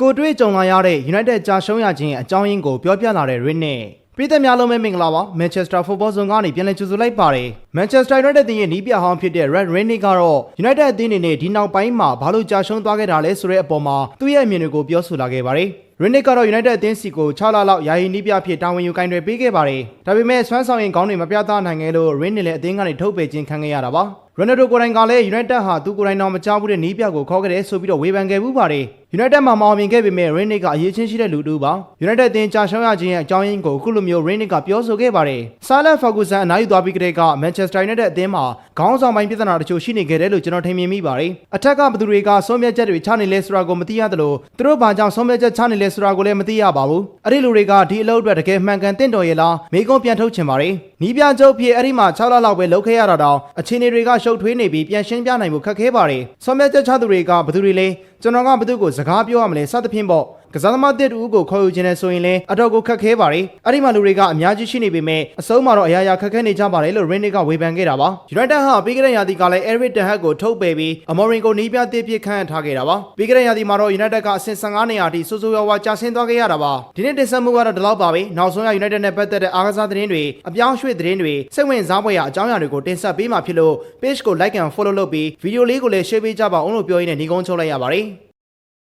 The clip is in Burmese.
ကိုတွေ့ကြုံလာရတဲ့ United ကြာရှုံးရခြင်းရဲ့အကြောင်းရင်းကိုပြောပြလာတဲ့ Rin နဲ့ပြည်သက်များလုံးပဲမင်္ဂလာပါ Manchester Football Zone ကနေပြန်လည်ကြိုဆိုလိုက်ပါတယ် Manchester United တင်ရဲ့နီးပြဟောင်းဖြစ်တဲ့ Red Rainier ကတော့ United အသင်းအနေနဲ့ဒီနောက်ပိုင်းမှာဘာလို့ကြာရှုံးသွားခဲ့တာလဲဆိုတဲ့အပေါ်မှာသူ့ရဲ့အမြင်တွေကိုပြောဆိုလာခဲ့ပါတယ် Renick ကတော့ United အသင်းစီကို6လလောက်ယာယီနီးပြဖြစ်တာဝန်ယူကင်တွေပေးခဲ့ပါတယ်။ဒါပေမဲ့ဆွမ်းဆောင်ရင်ကောင်းတွေမပြသနိုင်ခဲ့လို့ Renick လည်းအသင်းကနေထုတ်ပယ်ခြင်းခံခဲ့ရတာပါ။ Ronaldo ကိုယ်တိုင်ကလည်း United ဟာသူကိုယ်တိုင်တော့မကြောက်ဘူးတဲ့နီးပြကိုခေါ်ခဲ့တယ်ဆိုပြီးတော့ဝေဖန်ခဲ့မှုပါတယ်။ United မှာမအောင်မြင်ခဲ့ပေမဲ့ Renick ကအရေးချင်းရှိတဲ့လူတူပါ။ United အသင်းကြာရှုံးရခြင်းရဲ့အကြောင်းရင်းကိုအခုလိုမျိုး Renick ကပြောဆိုခဲ့ပါတယ်။ Sir Alex Ferguson အနားယူသွားပြီးကတည်းက Manchester United အသင်းမှာခေါင်းဆောင်ပိုင်းပြဿနာတချို့ရှိနေခဲ့တယ်လို့ကျွန်တော်ထင်မြင်မိပါတယ်။အထက်ကဘယ်သူတွေကဆုံးဖြတ်ချက်တွေချနေလဲဆိုတာကိုမသိရသလိုသူတို့ဘာကြောင့်ဆုံးဖြတ်ချက်ချနေလဲဆိုတာကိုလည်းမသိရပါဘူး။အဲ့ဒီလူတွေကဒီအလုပ်အတွက်တကယ်မှန်ကန်တင့်တော်ရဲ့လားမိကုံးပြန်ထုတ်ချင်ပါတယ်။နီးပြချုပ်ဖြစ်အဲ့ဒီမှာ6လလောက်ပဲလုပ်ခဲ့ရတာတောင်အခြေအနေတွေကရှုပ်ထွေးနေပြီးပြန်ရှင်းပြနိုင်မှုခက်ခဲပါတယ်။ဆုံးဖြတ်ချက်ချသူတွေကဘယ်သူတွေလဲကျွန်တော်ကဘယ်သူကိုစကားပြောရမလဲစသဖြင့်ပေါ့ ကစားသမားတစ်တူကိုခေါ်ယူခြင်းနဲ့ဆိုရင်လည်းအတော့ကိုခက်ခဲပါတယ်။အဲ့ဒီမှာလူတွေကအများကြီးရှိနေပေမဲ့အဆုံးမှာတော့အရာရာခက်ခဲနေကြပါတယ်လို့ Renick ကဝေဖန်ခဲ့တာပါ။ United ဟာပြီးခဲ့တဲ့ရာသီကလည်း Eric Ten Hag ကိုထုတ်ပယ်ပြီး Amorim ကိုနီးပြတစ်ပြစ်ခန့်ထားခဲ့တာပါ။ပြီးခဲ့တဲ့ရာသီမှာတော့ United ကအဆင့်15နေရာအထိစိုးစိုးရွားရွားကျဆင်းသွားခဲ့ရတာပါ။ဒီနေ့တင်ဆက်မှုကတော့ဒီလောက်ပါပဲ။နောက်ဆုံးရ United နဲ့ပတ်သက်တဲ့အားကစားသတင်းတွေအပြောင်းရွှေ့သတင်းတွေစိတ်ဝင်စားဖွယ်ရာအကြောင်းအရာတွေကိုတင်ဆက်ပေးမှာဖြစ်လို့ page ကို like and follow လုပ်ပြီးဗီဒီယိုလေးကိုလည်း share ပေးကြပါအောင်လို့ပြောရင်းနဲ့ညီကုန်းချုပ်လိုက်ရပါတယ်။